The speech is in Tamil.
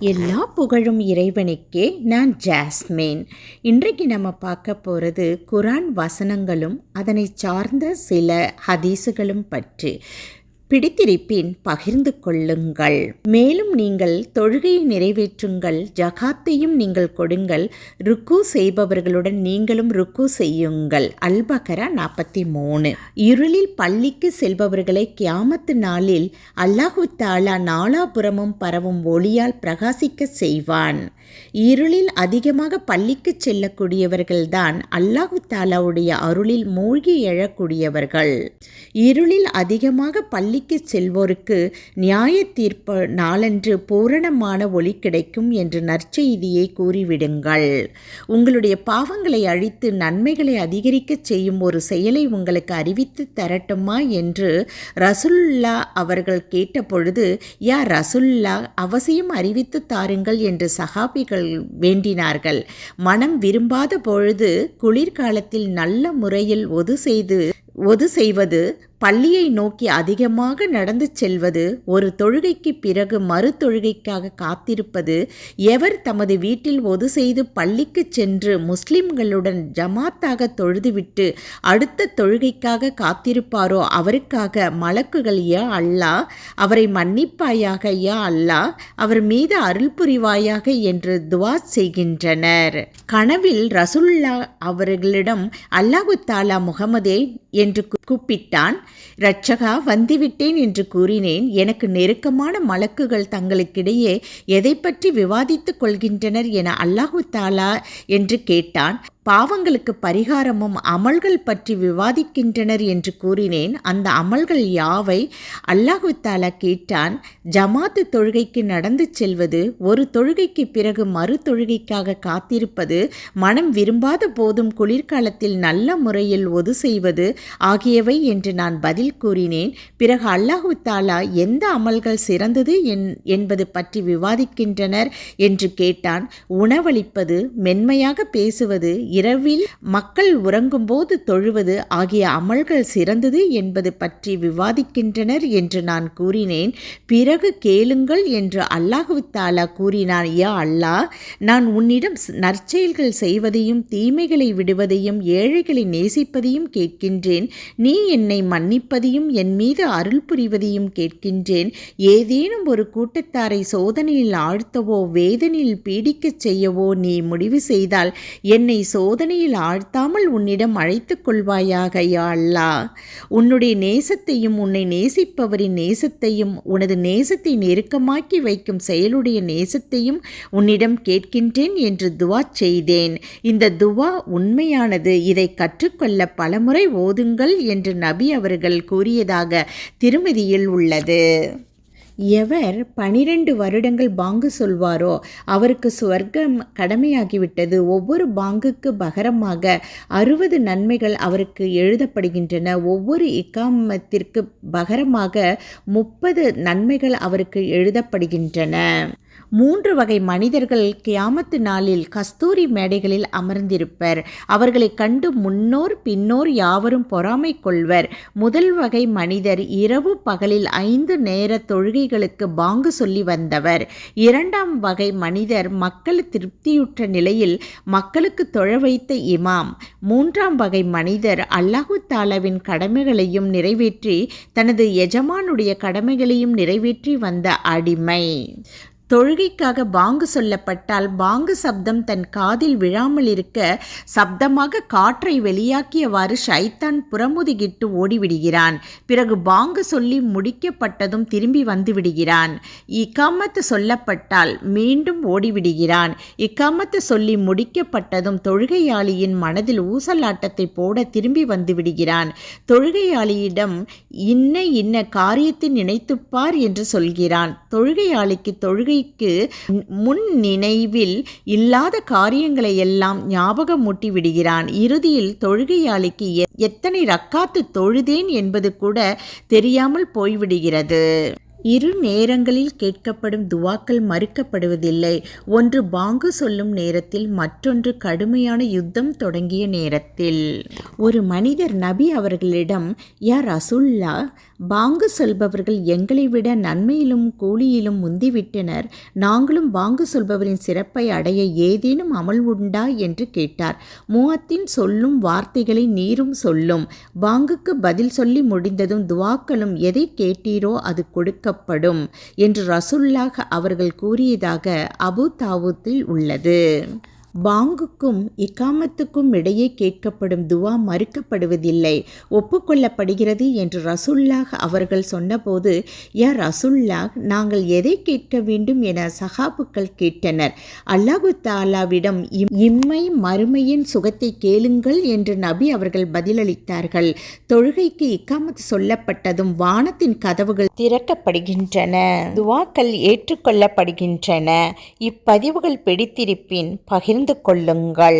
எல்லா புகழும் இறைவனுக்கே நான் ஜாஸ்மின். இன்றைக்கு நம்ம பார்க்க போகிறது குரான் வசனங்களும் அதனை சார்ந்த சில ஹதீஸுகளும் பற்றி. பிடித்திருப்பின் பகிர்ந்து கொள்ளுங்கள். மேலும் நீங்கள் தொழுகையை நிறைவேற்றுங்கள் ஜகாத்தையும் நீங்கள் கொடுங்கள் ருக்கு செய்பவர்களுடன் நீங்களும் ருக்கு செய்யுங்கள். அல்பகரா நாற்பத்தி மூணு இருளில் பள்ளிக்கு செல்பவர்களை கியாமத்து நாளில் அல்லாஹு தாலா நாலாபுரமும் பரவும் ஒளியால் பிரகாசிக்க செய்வான். இருளில் அதிகமாக பள்ளிக்கு செல்லக்கூடியவர்கள்தான் அல்லாஹு தாலாவுடைய அருளில் மூழ்கி எழக்கூடியவர்கள். இருளில் அதிகமாக பள்ளி பள்ளிக்கு செல்வோருக்கு நியாய தீர்ப்பு நாளன்று பூரணமான ஒளி கிடைக்கும் என்று நற்செய்தியை கூறிவிடுங்கள். உங்களுடைய பாவங்களை அழித்து நன்மைகளை அதிகரிக்க செய்யும் ஒரு செயலை உங்களுக்கு அறிவித்து தரட்டுமா என்று ரசுல்லா அவர்கள் கேட்டபொழுது யா ரசுல்லா அவசியம் அறிவித்து தாருங்கள் என்று சகாபிகள் வேண்டினார்கள். மனம் விரும்பாத பொழுது குளிர்காலத்தில் நல்ல முறையில் ஒது செய்து ஒது செய்வது பள்ளியை நோக்கி அதிகமாக நடந்து செல்வது ஒரு தொழுகைக்கு பிறகு மறு தொழுகைக்காக காத்திருப்பது எவர் தமது வீட்டில் ஒது செய்து பள்ளிக்கு சென்று முஸ்லிம்களுடன் ஜமாத்தாக தொழுதுவிட்டு அடுத்த தொழுகைக்காக காத்திருப்பாரோ அவருக்காக மலக்குகள் யா அல்லா? அவரை மன்னிப்பாயாக யா அல்லா? அவர் மீது அருள் புரிவாயாக என்று துவா செய்கின்றனர். கனவில் ரசுல்லா அவர்களிடம் அல்லாஹு தாலா முகமதே என்று கூப்பிட்டான். இரட்சகா வந்துவிட்டேன் என்று கூறினேன். எனக்கு நெருக்கமான மலக்குகள் தங்களுக்கிடையே எதை பற்றி விவாதித்துக் கொள்கின்றனர் என அல்லாஹு தாலா என்று கேட்டான். பாவங்களுக்கு பரிகாரமும் அமல்கள் பற்றி விவாதிக்கின்றனர் என்று கூறினேன். அந்த அமல்கள் யாவை? அல்லாஹு தாலா கேட்டான் ஜமாத்து தொழுகைக்கு நடந்து செல்வது ஒரு தொழுகைக்கு பிறகு மறு தொழுகைக்காக காத்திருப்பது மனம் விரும்பாத போதும் குளிர்காலத்தில் நல்ல முறையில் ஒது செய்வது ஆகியவை என்று நான் பதில் கூறினேன். பிறகு அல்லாஹு தாலா எந்த அமல்கள் சிறந்தது என்பது பற்றி விவாதிக்கின்றனர் என்று கேட்டான். உணவளிப்பது மென்மையாக பேசுவது இரவில் மக்கள் உறங்கும்போது தொழுவது ஆகிய அமல்கள் சிறந்தது என்பது பற்றி விவாதிக்கின்றனர் என்று நான் கூறினேன். பிறகு கேளுங்கள் என்று அல்லாஹு தாலா கூறினார். யா அல்லாஹ் நான் உன்னிடம் நற்செயல்கள் செய்வதையும் தீமைகளை விடுவதையும் ஏழைகளை நேசிப்பதையும் கேட்கின்றேன். நீ என்னை மன்னிப்பதையும் என் மீது அருள் புரிவதையும் கேட்கின்றேன். ஏதேனும் ஒரு கூட்டத்தாரை சோதனையில் ஆழ்த்தவோ வேதனையில் பீடிக்கச் செய்யவோ நீ முடிவு செய்தால் என்னை சோ சோதனையில் ஆழ்த்தாமல் உன்னிடம் அழைத்து கொள்வாயாக யா அல்லா. உன்னுடைய நேசத்தையும் உன்னை நேசிப்பவரின் நேசத்தையும் உனது நேசத்தை நெருக்கமாக்கி வைக்கும் செயலுடைய நேசத்தையும் உன்னிடம் கேட்கின்றேன் என்று துவா செய்தேன். இந்த துவா உண்மையானது. இதை கற்றுக்கொள்ள பலமுறை ஓதுங்கள் என்று நபி அவர்கள் கூறியதாக திருமதியில் உள்ளது. எவர் பனிரெண்டு வருடங்கள் பாங்கு சொல்வாரோ அவருக்கு சுவர்க்கம் கடமையாகிவிட்டது. ஒவ்வொரு பாங்குக்கு பகரமாக அறுபது நன்மைகள் அவருக்கு எழுதப்படுகின்றன. ஒவ்வொரு இக்காமத்திற்கு பகரமாக முப்பது நன்மைகள் அவருக்கு எழுதப்படுகின்றன. மூன்று வகை மனிதர்கள் கியாமத்து நாளில் கஸ்தூரி மேடைகளில் அமர்ந்திருப்பர். அவர்களை கண்டு முன்னோர் பின்னோர் யாவரும் பொறாமை கொள்வர். முதல் வகை மனிதர் இரவு பகலில் ஐந்து நேர தொழுகைகளுக்கு பாங்கு சொல்லி வந்தவர். இரண்டாம் வகை மனிதர் மக்கள் திருப்தியுற்ற நிலையில் மக்களுக்கு தொழ வைத்த இமாம். மூன்றாம் வகை மனிதர் அல்லாஹு தாலாவின் கடமைகளையும் நிறைவேற்றி தனது எஜமானுடைய கடமைகளையும் நிறைவேற்றி வந்த அடிமை. தொழுகைக்காக பாங்கு சொல்லப்பட்டால் பாங்கு சப்தம் தன் காதில் விழாமல் இருக்க சப்தமாக காற்றை வெளியாக்கியவாறு ஷைத்தான் புறமுதுகிட்டு ஓடிவிடுகிறான். பிறகு பாங்கு சொல்லி முடிக்கப்பட்டதும் திரும்பி வந்து விடுகிறான் இக்காமத்து சொல்லப்பட்டால் மீண்டும் ஓடிவிடுகிறான். இக்காமத்து சொல்லி முடிக்கப்பட்டதும் தொழுகையாளியின் மனதில் ஊசலாட்டத்தை போட திரும்பி வந்து விடுகிறான் தொழுகையாளியிடம் இன்ன இன்ன காரியத்தை நினைத்துப்பார் என்று சொல்கிறான். தொழுகையாளிக்கு தொழுகை தொழுகைக்கு முன் நினைவில் இல்லாத காரியங்களை எல்லாம் ஞாபகமூட்டி விடுகிறான் இறுதியில் தொழுகையாளிக்கு எத்தனை ரக்காத்து தொழுதேன் என்பது கூட தெரியாமல் போய்விடுகிறது. இரு நேரங்களில் கேட்கப்படும் துவாக்கள் மறுக்கப்படுவதில்லை. ஒன்று பாங்கு சொல்லும் நேரத்தில் மற்றொன்று கடுமையான யுத்தம் தொடங்கிய நேரத்தில். ஒரு மனிதர் நபி அவர்களிடம் யா ரசுல்லா பாங்கு சொல்பவர்கள் எங்களை விட நன்மையிலும் கூலியிலும் முந்திவிட்டனர். நாங்களும் பாங்கு சொல்பவரின் சிறப்பை அடைய ஏதேனும் அமல் உண்டா? என்று கேட்டார். மூவத்தின் சொல்லும் வார்த்தைகளை நீரும் சொல்லும். பாங்குக்கு பதில் சொல்லி முடிந்ததும் துவாக்களும் எதை கேட்டீரோ அது கொடுக்கப்படும் என்று ரசுல்லாக அவர்கள் கூறியதாக அபு தாவூத்தில் உள்ளது. பாங்குக்கும் இக்காமத்துக்கும் இடையே கேட்கப்படும் துவா மறுக்கப்படுவதில்லை. ஒப்புக்கொள்ளப்படுகிறது என்று ரசுல்லாஹ் அவர்கள் சொன்னபோது யா ரசுல்லாஹ் நாங்கள் எதை கேட்க வேண்டும் என சகாபுக்கள் கேட்டனர். அல்லாஹு தாலாவிடம் இம்- இம்மை மறுமையின் சுகத்தை கேளுங்கள் என்று நபி அவர்கள் பதிலளித்தார்கள். தொழுகைக்கு இக்காமத்து சொல்லப்பட்டதும் வானத்தின் கதவுகள் திறக்கப்படுகின்றன. துவாக்கள் ஏற்றுக்கொள்ளப்படுகின்றன. இப்பதிவுகள் பிடித்திருப்பின் பகிர்ந்து தெரிந்து கொள்ளுங்கள்.